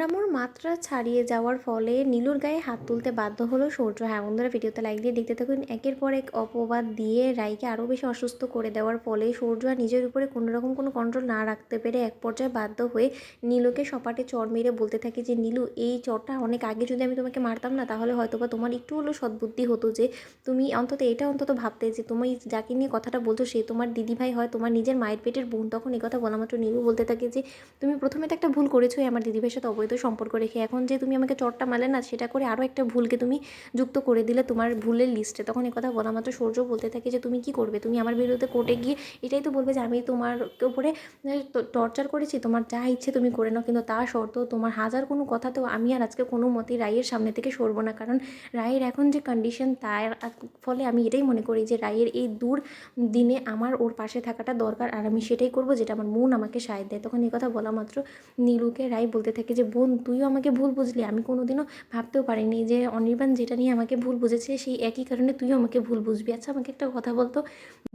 নোংরামোর মাত্রা ছাড়িয়ে যাওয়ার ফলে নীলুর গায়ে হাত তুলতে বাধ্য হলো সূর্য। হ্যাঁ বন্ধুরা, ভিডিওতে লাইক দিয়ে দেখতে থাকুন। একের পর এক অপবাদ দিয়ে রাইকে আরও বেশি অসুস্থ করে দেওয়ার ফলে সূর্য আর নিজের উপরে কোনো রকম কোনো কন্ট্রোল না রাখতে পেরে এক পর্যায়ে বাধ্য হয়ে নীলুকে সপাটে চর মেরে বলতে থাকে যে, নীলু, এই চরটা অনেক আগে যদি আমি তোমাকে মারতাম না, তাহলে হয়তো বা তোমার একটু হলেও সদ্বুদ্ধি হতো যে, তুমি অন্তত এটা অন্তত ভাবতে যে, তুমি যাকে নিয়ে কথাটা বলছো, সে তোমার দিদিভাই হয়, তোমার নিজের মায়ের পেটের বোন। তখন এই কথা বলা মাত্র নীলু বলতে থাকে যে, তুমি প্রথমে তো একটা ভুল করেছোই আমার দিদিভাইয়ের সাথে অবৈধ সম্পর্ক রেখে। এখন যে তুমি আমাকে চটটা মালে না, সেটা করে আরও একটা ভুলকে তুমি যুক্ত করে দিলে তোমার ভুলের লিস্টে। তখন কথা বলা মাত্র সূর্য বলতে থাকে যে, তুমি কি করবে? তুমি আমার বিরুদ্ধে কোর্টে গিয়ে এটাই তো বলবে যে, আমি তোমার উপরে টর্চার করেছি, তোমার যা ইচ্ছে তুমি করে নাও। কিন্তু তা সত্ত্বেও তোমার হাজার কোনো কথাতেও আমি আর আজকে কোনো মতেই রায়ের সামনে থেকে সরবো না। কারণ রায়ের এখন যে কন্ডিশন তার ফলে আমি এটাই মনে করি যে, রায়ের এই দূর দিনে আমার ওর পাশে থাকাটা দরকার। আর আমি সেটাই করব যেটা আমার মন আমাকে সায় দেয়। তখন এই কথা বলা মাত্র নীলুকে রায় বলতে থাকে যে বোন, তুইও আমাকে ভুল বুঝলি। আমি কোনো দিনও ভাবতেও পারিনি যে অনির্বাণ যেটা নিয়ে আমাকে ভুল বুঝেছে সেই একই কারণে তুইও আমাকে ভুল বুঝবি। আচ্ছা আমাকে একটা কথা বলতো।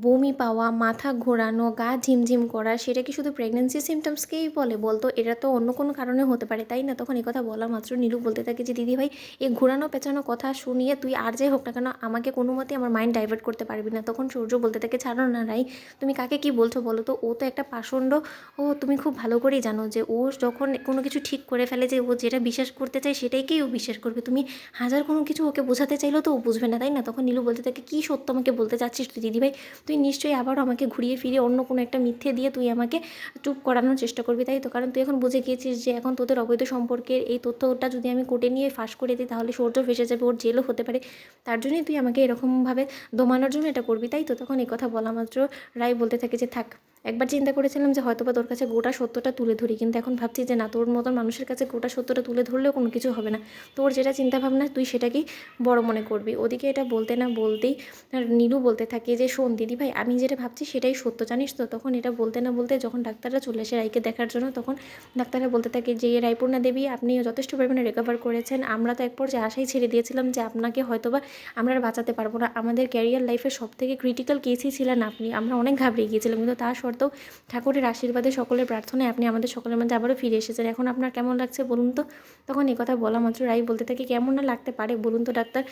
বমি পাওয়া, মাথা ঘোরানো, গা ঝিমঝিম করা, সেটা কি শুধু প্রেগনেন্সি সিমটমসকেই বলে? বলতো, এটা তো অন্য কোনো কারণে হতে পারে, তাই না? তখন কথা বলা মাত্র নীলু বলতে থাকে যে, দিদি ভাই, এই ঘোরানো, পেঁচানো কথা শুনিয়ে তুই আর যাই হোক না কেন, আমাকে কোনো মতে আমার মাইন্ড ডাইভার্ট করতে পারবি না। তখন সূর্য বলতে থাকে, ছাড়ো না রাই, তুমি কাকে কি বলছো বলো তো? ও তো একটা পাষণ্ড। ও, তুমি খুব ভালো করেই জানো যে, ও যখন কোনো কিছু ঠিক করে ফেলে যে ও যেটা বিশ্বাস করতে চায় সেটাইকেই ও বিশ্বাস করবে। তুমি হাজার কোনো কিছু ওকে বোঝাতে চাইলেও তো ও বুঝবে না, তাই না? তখন নীলু বলতে থাকে, কী সত্য আমাকে বলতে চাচ্ছিস তুই দিদিভাই? তুই নিশ্চয়ই আবারও আমাকে ঘুরিয়ে ফিরিয়ে অন্য কোনো একটা মিথ্যে দিয়ে তুই আমাকে চুপ করানোর চেষ্টা করবি, তাই তো? কারণ তুই এখন বুঝে গিয়েছিস যে এখন তোদের অবৈধ সম্পর্কের এই তথ্যটা যদি আমি কোর্টে নিয়ে ফাঁস করে দিই, তাহলে সূর্য ফেসে যাবে, ওর জেলও হতে পারে। তার জন্যই তুই আমাকে এরকমভাবে দমানোর জন্য এটা করবি, তাই তো? তখন এই কথা বলা মাত্র রায় বলতে থাকে যে, থাক একবার চিন্তা করেছিলাম যে হয়তো বা তোর কাছে গোটা সত্যটা তুলে ধরি, কিন্তু এখন ভাবছি যে না, তোর মতন মানুষের কাছে গোটা সত্যটা তুলে ধরলেও কোনো কিছু হবে না। তোর যেটা চিন্তা ভাবনা তুই সেটাকেই বড় মনে করবি। ওদিকে এটা বলতে না বলতেই নীলু বলতে থাকে যে, শোন দিদি ভাই, আমি যেটা ভাবছি সেটাই সত্য, জানিস তো? তখন এটা বলতে না বলতে যখন ডাক্তাররা চলে আসে রাইকে দেখার জন্য, তখন ডাক্তাররা বলতে থাকে যে, রায়পূর্ণা দেবী আপনি যথেষ্ট পরিমাণে রিকভার করেছেন। আমরা তো এক পর্যায়ে আশাই ছেড়ে দিয়েছিলাম যে, আপনাকে হয়তোবা আমরা বাঁচাতে পারব না। আমাদের ক্যারিয়ার লাইফের সব থেকে ক্রিটিক্যাল কেসই ছিলেন আপনি। আমরা অনেক ঘাবড়িয়ে গিয়েছিলাম, কিন্তু তা সত্ত্বেও ঠাকুরের আশীর্বাদে সকলের প্রার্থনায় আপনি আমাদের সকলের মধ্যে আবারও ফিরে এসেছেন। এখন আপনার কেমন লাগছে বলুন তো? তখন এই কথা বলা মাত্র রাই বলতে থাকে, কেমন না লাগতে পারে? বলুন তো ডাক্তার,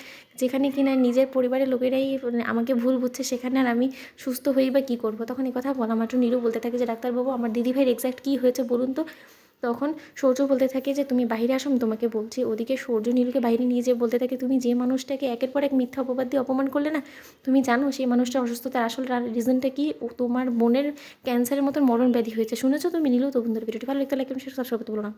যেখানে কিনা নিজের পরিবারের লোকেরাই আমাকে ভুল বুঝছে, সেখানে আর আমি সুস্থ হই বা কী করব? তখন এই কথা বলা মাত্র নীরু বলতে থাকে যে, ডাক্তারবাবু, আমার দিদিভাইয়ের এক্স্যাক্ট কী হয়েছে বলুন তো? তখন সূর্য বলতে থাকে যে, তুমি বাইরে আসো, আমি তোমাকে বলছি। ওদিকে সূর্য নীলকে বাইরে নিয়ে যেয়ে বলতে থাকে, তুমি যে মানুষটাকে একের পর এক মিথ্যা অপবাদ দিয়ে অপমান করলে না, তুমি জানো সেই মানুষটা অসুস্থতার আসল রিজনটা কি? ও তোমার বোনের ক্যান্সারের মতন মরণ ব্যাধি হয়েছে। শুনেছো তুমি? নীলও তো বন্ধুর, ভিডিওটি ভালো লাগতে লাগে সব সব বলো না।